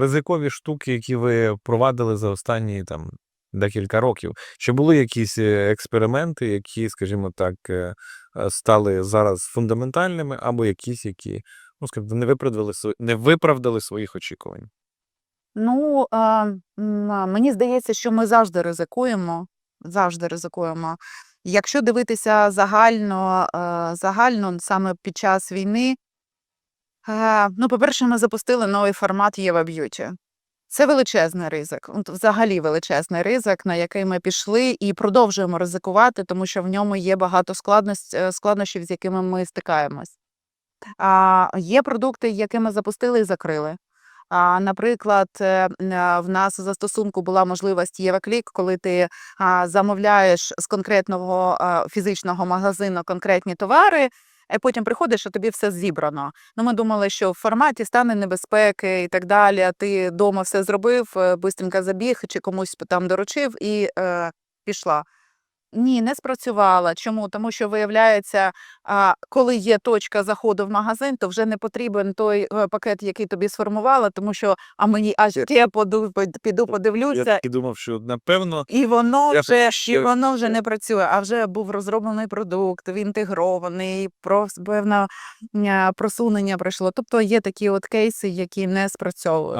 ризикові штуки, які ви впровадили за останні там декілька років? Чи були якісь е, експерименти, які, скажімо так, е, е, стали зараз фундаментальними, або якісь, які, ну скажімо, не виправдали не виправдали своїх очікувань? Ну, а, мені здається, що ми завжди ризикуємо. Завжди ризикуємо. Якщо дивитися загально, загально саме під час війни, ну, по-перше, ми запустили новий формат Єва Б'юті. Це величезний ризик, взагалі величезний ризик, на який ми пішли і продовжуємо ризикувати, тому що в ньому є багато е, складнощів, з якими ми стикаємось. А, є продукти, які ми запустили і закрили. А, наприклад, е, в нас у застосунку була можливість Єваклік, коли ти замовляєш з конкретного фізичного магазину конкретні товари, потім приходиш, а тобі все зібрано. Ну, ми думали, що в форматі стане небезпеки і так далі. А ти вдома все зробив, е, бистренько забіг чи комусь там доручив і е, пішла. Ні, не спрацювала. Чому? Тому що виявляється, коли є точка заходу в магазин, то вже не потрібен той е, пакет, який тобі сформувала, тому що а мені аж я поду, піду подивлюся, і думав, що напевно і воно Я вже і воно вже не працює. А вже був розроблений продукт, він інтегрований, про певне просунення пройшло. Тобто є такі от кейси, які не спрацьовують.